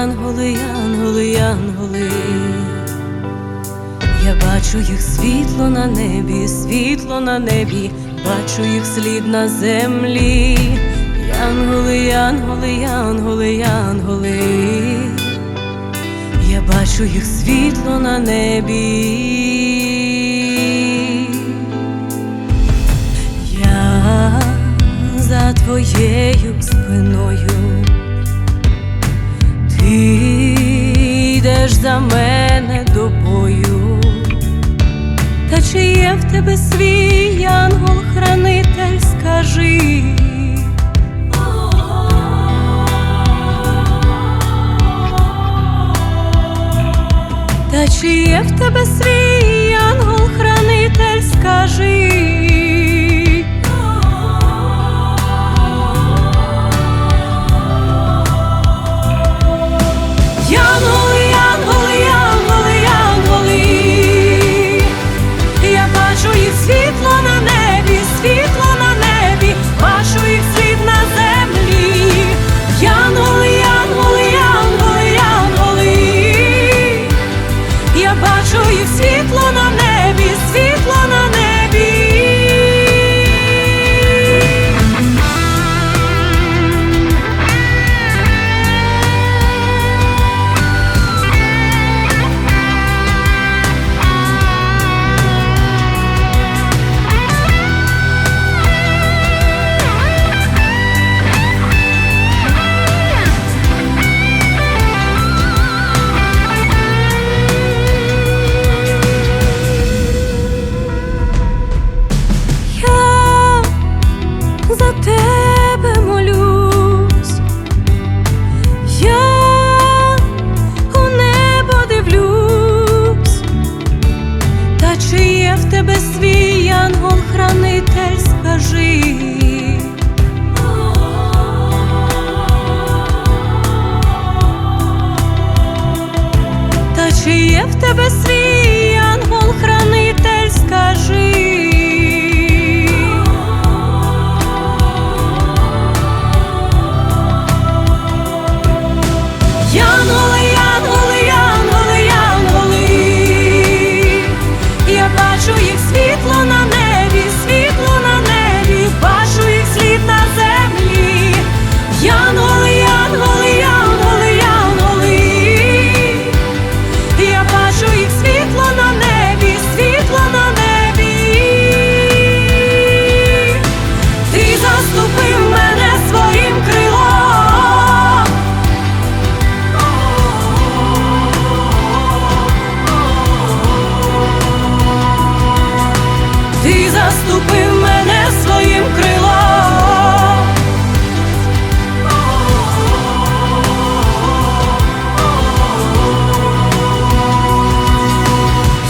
янголи, янголи, янголи, я бачу їх світло на небі, світло на небі, бачу їх слід на землі, янголи, янголи, янголи, янголи, я бачу їх світло на небі. Твоєю спиною. Йдеш за мене до бою. Та чи є в тебе свій янгол-хранитель, скажи. Та чи є в тебе свій світло тебе свій янгол-хранитель, скажи. Заступив мене своїм крилом.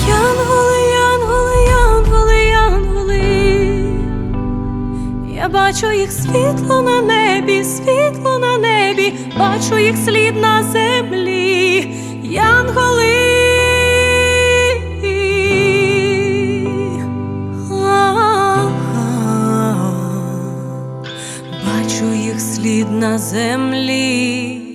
Янголи, янголи, янголи, янголи. Я бачу їх світло на небі, світло на небі, бачу їх слід на землі. Янголи, слід на землі.